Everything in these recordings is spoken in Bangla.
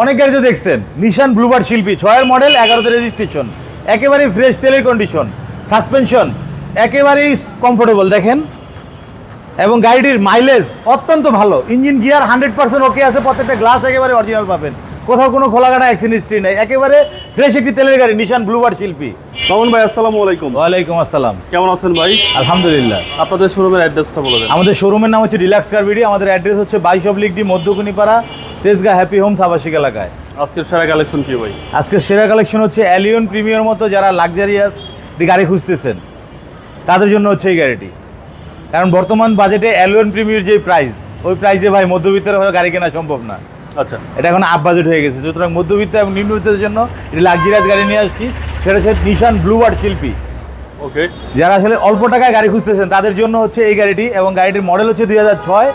অনেক গাড়িতে দেখছেন। নিশান ব্লুবার শিল্পী, ছয়ের মডেল এগারোতে রেজিস্ট্রেশন একেবারেই ফ্রেশ তেলের কন্ডিশন সাসপেনশন একেবারেই কমফোর্টেবল দেখেন। এবং গাড়িটির মাইলেজ অত্যন্ত ভালো। Engine gear hundred percent okay আছে, প্রত্যেকটা গ্লাস একেবারে অরিজিনাল পাবেন। কোথাও কোনো খোলাঘাটা অ্যাক্সিডেন্ট হিস্ট্রি নেই। একেবারে ফ্রেশ একটি তেলের গাড়ি নিশান ব্লুবার্ড শিল্পী। মামুন ভাই আসসালামু আলাইকুম। ওয়ালাইকুম আসসালাম। কেমন আছেন ভাই? আলহামদুলিল্লাহ। আপনাদের শোরুমের অ্যাড্রেসটা বলে দেন। আমাদের শোরুমের নাম হচ্ছে রিল্যাক্স কার বিডি আমাদের অ্যাড্রেস হচ্ছে বাইশ oblique D Madhyakunipara Tejgaon happy homes আবাসিক এলাকায়। আজকের সেরা কালেকশন কি ভাই? আজকের সেরা কালেকশন হচ্ছে অ্যালিয়ন প্রিমিয়ার মতো যারা লাক্সারিয়াস গাড়ি খুঁজতেছেন তাদের জন্য হচ্ছে এই গাড়িটি। কারণ বর্তমান বাজেটে অ্যালিয়ন প্রিমিয়ার যে প্রাইস ওই প্রাইসে ভাই মধ্যবিত্তের গাড়ি কেনা সম্ভব না। আচ্ছা। এটা এখন আপ বাজেট হয়ে গেছে। সুতরাং মধ্যবিত্ত এবং নিম্নবিত্তের জন্য এটি লাক্সারিয়াস গাড়ি নিয়ে আসছি। সেটা হচ্ছে নিশান ব্লুবার্ড শিল্পী। ওকে যারা আসলে অল্প টাকায় গাড়ি খুঁজতেছেন তাদের জন্য হচ্ছে এই গাড়িটি এবং গাড়িটির মডেল হচ্ছে দুই হাজার ছয়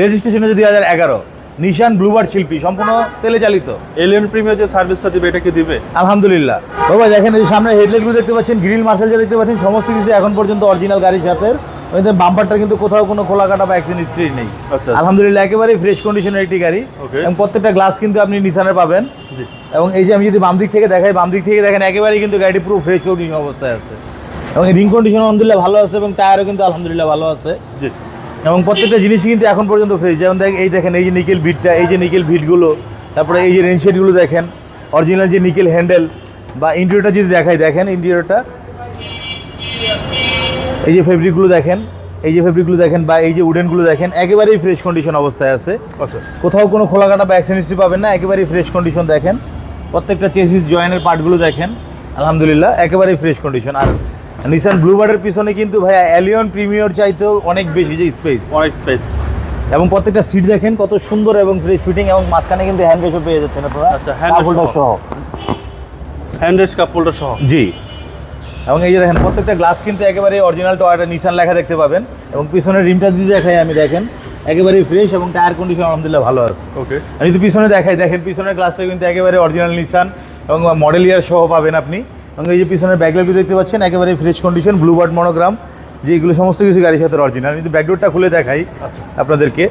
রেজিস্ট্রেশন হচ্ছে দুই হাজার এগারো। নিশান ব্লুবার্ড শিল্পী সম্পূর্ণ তেলে চালিত। এলিয়ন প্রিমিয়ার যে সার্ভিসটা দিবে এটা কি দিবে? আলহামদুলিল্লাহ। বাবা দেখেন এই সামনে হেডলাইটগুলো দেখতে পাচ্ছেন গ্রিল মার্শাল যা দেখতে পাচ্ছেন সমস্ত কিছু এখন পর্যন্ত অরিজিনাল গাড়ির সাথে। বাম্পারটা কিন্তু কোথাও কোনো খোলা কাটা বা অ্যাক্সিডেন্ট হিস্ট্রি নেই। আচ্ছা। আলহামদুলিল্লাহ একেবারেই ফ্রেশ কন্ডিশনের একটি গাড়ি. এবং প্রত্যেকটা গ্লাস কিন্তু আপনি নিশানে পাবেন। এবং এই যে আমি যদি বাম দিক থেকে দেখাই বাম দিক থেকে দেখেন একেবারেই কিন্তু গাড়িটি পুরো ফ্রেশ কন্ডিশন অবস্থায় আছে। এবং রিং কন্ডিশন আলহামদুলিল্লাহ ভালো আছে এবং টায়ারও কিন্তু আলহামদুলিল্লাহ ভালো আছে। এবং প্রত্যেকটা জিনিসই কিন্তু এখন পর্যন্ত ফ্রেশ যেমন দেখ এই দেখেন এই যে নিকেল ভিটটা এই যে নিকেল ভিটগুলো তারপরে এই যে রেনশেডগুলো দেখেন অরিজিনাল যে নিকেল হ্যান্ডেল বা ইন্টেরিয়রটা যদি দেখাই দেখেন ইন্টেরিয়রটা এই যে ফেব্রিকগুলো দেখেন এই যে ফেব্রিকগুলো দেখেন বা এই যে উডেনগুলো দেখেন একেবারেই ফ্রেশ কন্ডিশন অবস্থায় আছে। আচ্ছা। কোথাও কোনো খোলাকাটা বা অ্যাক্সিডেন্সি পাবেন না একেবারেই ফ্রেশ কন্ডিশন দেখেন। প্রত্যেকটা চেসিস জয়েনের পার্টগুলো দেখেন আলহামদুলিল্লাহ একেবারেই ফ্রেশ কন্ডিশন আর নিসান ব্লুবার্ডের পিছনে কিন্তু ভাইয়া অ্যালিয়ন প্রিমিয়র চাইতেও অনেক বেশি যে স্পেস অনেক স্পেস এবং প্রত্যেকটা সিট দেখেন কত সুন্দর এবং ফ্রেশ ফিটিং এবং মাঝখানে কিন্তু হ্যান্ড পেয়ে যাচ্ছেন আপনারা। আচ্ছা, হোল্ডার সহ। হ্যান্ড রেস্ট কাপ সহ। জি। এবং এই যে দেখেন প্রত্যেকটা গ্লাস কিন্তু একেবারে অরিজিনাল টয়টা নিসান লেখা দেখতে পাবেন। এবং পিছনের রিমটা যদি দেখাই আমি দেখেন একেবারেই ফ্রেশ এবং টায়ার কন্ডিশন আলহামদুলিল্লাহ ভালো আছে। ওকে আমি যদি পিছনে দেখাই দেখেন পিছনের গ্লাসটা কিন্তু একেবারে অরিজিনাল নিসান এবং মডেল ইয়ার সহ পাবেন আপনি। এবং এই যে পিছনের ব্যাকলাইটগুলো দেখতে পাচ্ছেন একেবারে fresh condition blue bluebird monogram যে এগুলো সমস্ত কিছু গাড়ির সাথে অরিজিনাল আমি যদি ব্যাকডোরটা খুলে দেখাই আচ্ছা। আপনাদেরকে।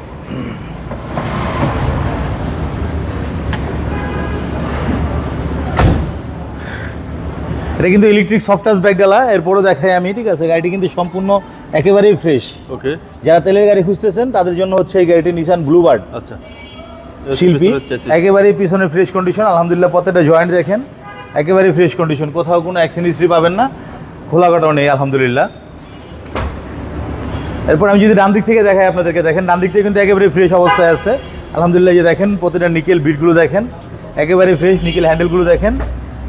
এটা কিন্তু ইলেকট্রিক সফটাস ব্যাগ ডালা এরপরও দেখাই আমি ঠিক আছে? গাড়িটি কিন্তু সম্পূর্ণ একেবারেই ফ্রেশ ওকে যারা তেলের গাড়ি খুঁজতেছেন তাদের জন্য হচ্ছে এই গাড়িটি নিসান ব্লুবার্ড আচ্ছা। শিল্পী একেবারেই পিছনে ফ্রেশ কন্ডিশন আলহামদুলিল্লাহ প্রত্যেকটা জয়েন্ট দেখেন। একেবারেই ফ্রেশ কন্ডিশন কোথাও কোনো অ্যাক্সিডেন্ট হিস্ট্রি পাবেন না। খোলা কাটাও নেই আলহামদুলিল্লাহ। এরপর আমি যদি ডান দিক থেকে দেখাই আপনাদেরকে দেখেন ডান দিক থেকে কিন্তু একেবারে ফ্রেশ অবস্থায় আছে। আলহামদুলিল্লাহ যে দেখেন প্রতিটা নিকেল বিটগুলো দেখেন। একেবারে ফ্রেশ নিকেল হ্যান্ডেলগুলো দেখেন।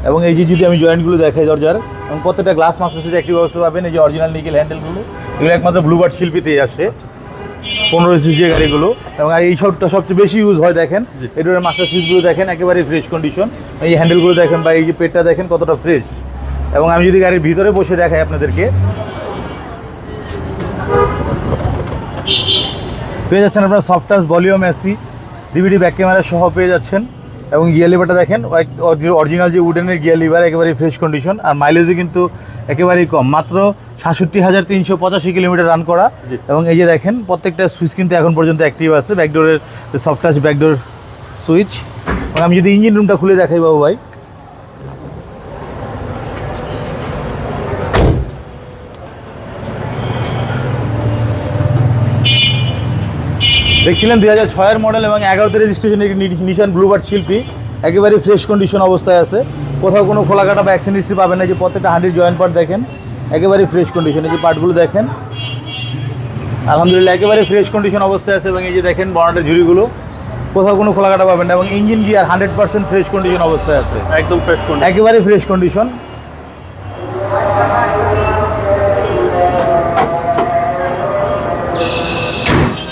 এবং এই যে যদি আমি জয়েন্টগুলো দেখাই দরজার এবং প্রত্যেকটা গ্লাস মাস্টার সাথে একটি ব্যবস্থা পাবেন এই যে অরিজিনাল নিকেল হ্যান্ডেলগুলো এগুলো একমাত্র ব্লুবার্ড শিল্পীতেই আসে পনেরো সিসি গাড়িগুলো। এবং আর এই সবটা সবচেয়ে বেশি ইউজ হয় দেখেন। এটার মাস্টার সিটগুলো দেখেন একেবারে ফ্রেশ কন্ডিশন এই হ্যান্ডেলগুলো দেখেন বা এই যে পেটটা দেখেন কতটা ফ্রেশ এবং আমি যদি গাড়ির ভিতরে বসে দেখাই আপনাদেরকে। পেয়ে যাচ্ছেন আপনার soft touch volume AC DVD back camera সহ পেয়ে যাচ্ছেন। এবং গিয়ার লিভারটা দেখেন অরিজিনাল যে উডেনের গিয়ার লিভার একেবারে ফ্রেশ কন্ডিশন আর মাইলেজও কিন্তু একেবারেই কম। মাত্র সাতষট্টি হাজার তিনশো পঁচাশি কিলোমিটার রান করা। এবং এই যে দেখেন প্রত্যেকটা সুইচ কিন্তু এখন পর্যন্ত অ্যাক্টিভ আছে ব্যাকডোরের সফট টাচ ব্যাকডোর সুইচ আমি যদি ইঞ্জিন রুমটা খুলে দেখাই বাবু ভাই। দেখছিলেন দুই হাজার ছয়ের মডেল এবং এগারোতে রেজিস্ট্রেশন নিশান ব্লুবার্ড শিল্পী। একেবারে ফ্রেশ কন্ডিশন অবস্থায় আছে। কোথাও কোনো খোলাকাটা বা অ্যাক্সিডেন্ট হিস্ট্রি পাবেন না। যে প্রত্যেকটা হান্ড্রেড জয়েন্ট পার্ট দেখেন একেবারে ফ্রেশ কন্ডিশন এই যে পার্টগুলো দেখেন আলহামদুলিল্লাহ একেবারে ফ্রেশ কন্ডিশন অবস্থায় আছে এবং এই যে দেখেন বর্ণাটের ঝুড়িগুলো কোথাও কোনো খোলাকাটা পাবেন না এবং engine gear hundred percent fresh condition অবস্থায় আছে। একদম ফ্রেশ একেবারে ফ্রেশ কন্ডিশন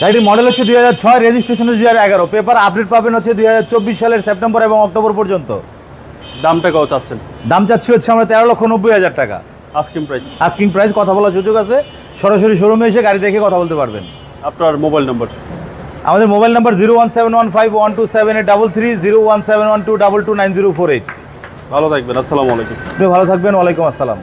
গাড়িটির মডেল হচ্ছে দুই হাজার ছয় রেজিস্ট্রেশন দুই হাজার এগারো। পেপার আপডেট পাবেন হচ্ছে দুই হাজার চব্বিশ সালের সেপ্টেম্বর এবং অক্টোবর পর্যন্ত। দামটা কত চাচ্ছেন? দাম চাচ্ছি হচ্ছে আমরা তেরো লক্ষ নব্বই হাজার টাকা। আস্কিং প্রাইস আস্কিং প্রাইস কথা বলার সুযোগ আছে। সরাসরি শোরুমে এসে গাড়ি দেখে কথা বলতে পারবেন। আপনার মোবাইল নাম্বার আমাদের mobile number zero one seven one five one two seven eight double three zero one seven one two double two nine zero four eight ভালো থাকবেন আসসালামু আলাইকুম। ভালো থাকবেন ওয়ালাইকুম আসসালাম।